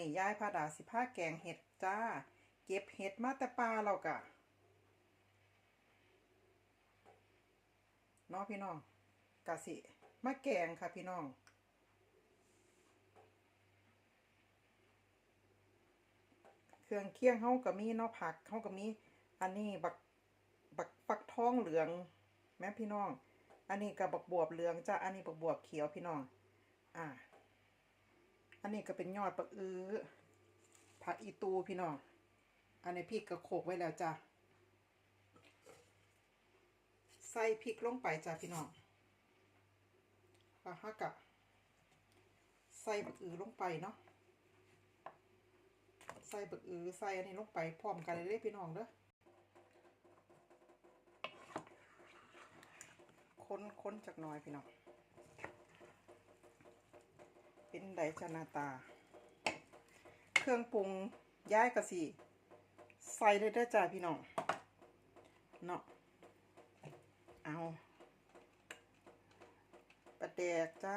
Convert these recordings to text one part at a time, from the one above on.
นี้ยายพาดาสิพาแกงเห็ดจ้า เก็บเห็ดมาแต่ป่าเรากะเน้อพี่น้องกะสิมาแกงค่ะพี่น้องเครื่องเคียงเฮาก็มีเนาะผักเฮาก็มี อันนี้บักบักฟักทองเหลือง แม่พี่น้อง อันนี้ก็บักบวบเหลืองจ้าอันนี้บักบวบเขียวพี่น้อง อ่า อันนี้ก็เป็นยอดปักอื้อผักอีตูพี่น้อง อันนี้พริกก็โขกไว้แล้วจ้ะ ใส่พริกลงไปจ้ะพี่น้องปลาฮักกะใส่บักอื้อลงไปเนาะ ใส่บักอื้อใส่อันนี้ลงไปพร้อมกันเลยพี่น้องเด้อคนคนจากหน้อยพี่น้อง เป็นไดจนาตา เครื่องปรุงย้ายกะสิใส่เลยเด้จ้าพี่น้องเนาะเอาปลาแดกจ้า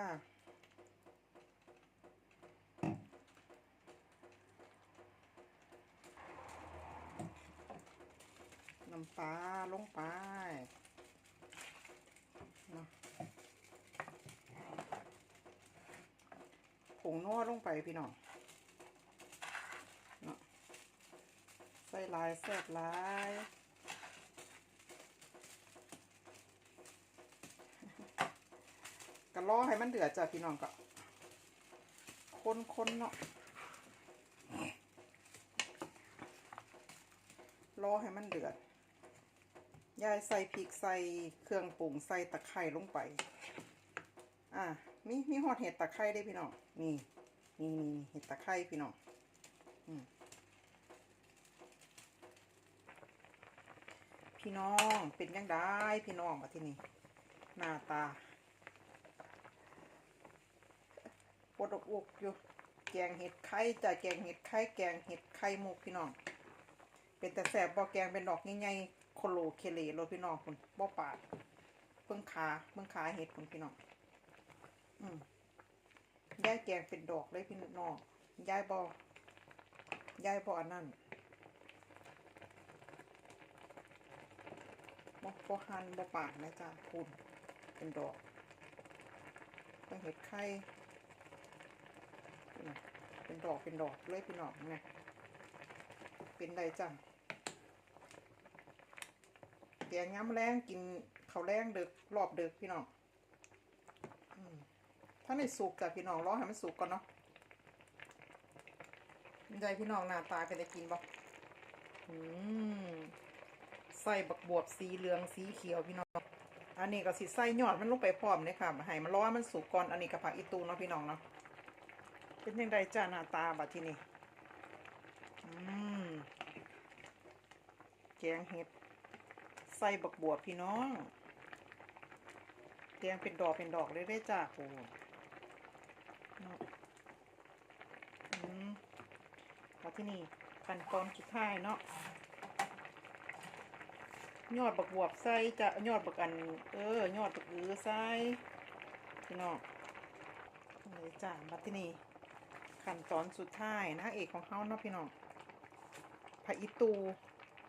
น้ำปลาลงไปเนาะ ผงนัวลงไปพี่น้องเนาะใส่ลายแซ่บลายก็รอให้มันเดือดจ้ะพี่น้องก็คนคนๆเนาะรอให้มันเดือด ยายใส่พริกใส่เครื่องปรุงใส่ตะไคร้ลงไป อะ มีมีหอดเห็ดตะไคร้ได้พี่น้องนี่นี่นี่เห็ดตะไคร้พี่น้องอพี่น้องเป็นยังได้พี่น้องมาที่นี่หน้าตาปวดอกอกอยู่แกงเห็ดไข่จ้ะแกงเห็ดไข่แกงเห็ดไข่มุกพี่น้อง เป็นแต่แสบบ่แกงเป็นดอกใหญ่ๆโคโลเคเลโลพี่น้องคุณบ่ปาดเพิ่งขาเพิ่งขาเห็ดคุณพี่น้อง ยายแกงเป็นดอกเลยพี่น้องยายบ่ยายบอันนั้นบ่บ่หั่นบ่ปาดนะจ๊ะคุณเป็นดอกเพิ่งเห็ดไข่เป็นดอกเป็นดอกเลยพี่น้องนะเป็นไรจังแกงย้ำแรงกินข้าวแรงเดึกรอบเดึกพี่น้อง ถ้าในสุกจ้ะพี่น้องรอให้มันสุกก่อนเนาะใจพี่น้องหน้าตาเป็นจะกินบ่อืมใส่บักบวบสีเหลืองสีเขียวพี่น้อง อันนี้ก็สิใส่ยอดมันลงไปพร้อมเลยค่ะให้มันรอมันสุกก่อนอันนี้กับผักอีตูเนาะพี่น้องเนาะ เป็นยังไงจ้าหน้าตาบัดที่นี่อืมแกงเห็ดใส่บักบวบพี่น้องเตียงเป็นดอกเป็นดอกเลยได้จ้าโอ้เนาะอืมแล้ว ที่นี่ขั้นตอนสุดท้ายเนาะยอดบักบวบใส่จะยอดบักอัน เออยอดบักอือใส่พี่น้องเลยจ้ามาที่นี่ขั้นตอนสุดท้ายนะเอกของเขาเนาะพี่น้องผักอีตู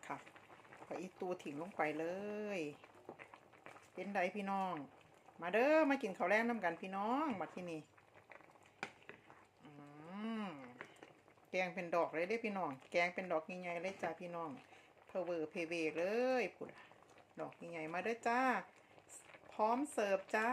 ค่ะไปอีตูถิ่งลงไปเลยเป็นไดพี่น้อง มาเด้อมากินข้าวแรงน้ำกันพี่น้องมาที่นี่อืม แกงเป็นดอกเลยได้พี่น้อง แกงเป็นดอกใหญ่ๆเลยจ้าพี่น้องเพอเวอร์เพเวเลยผุดดอกใหญ่ๆมาเด้อจ้า พร้อมเสิร์ฟจ้า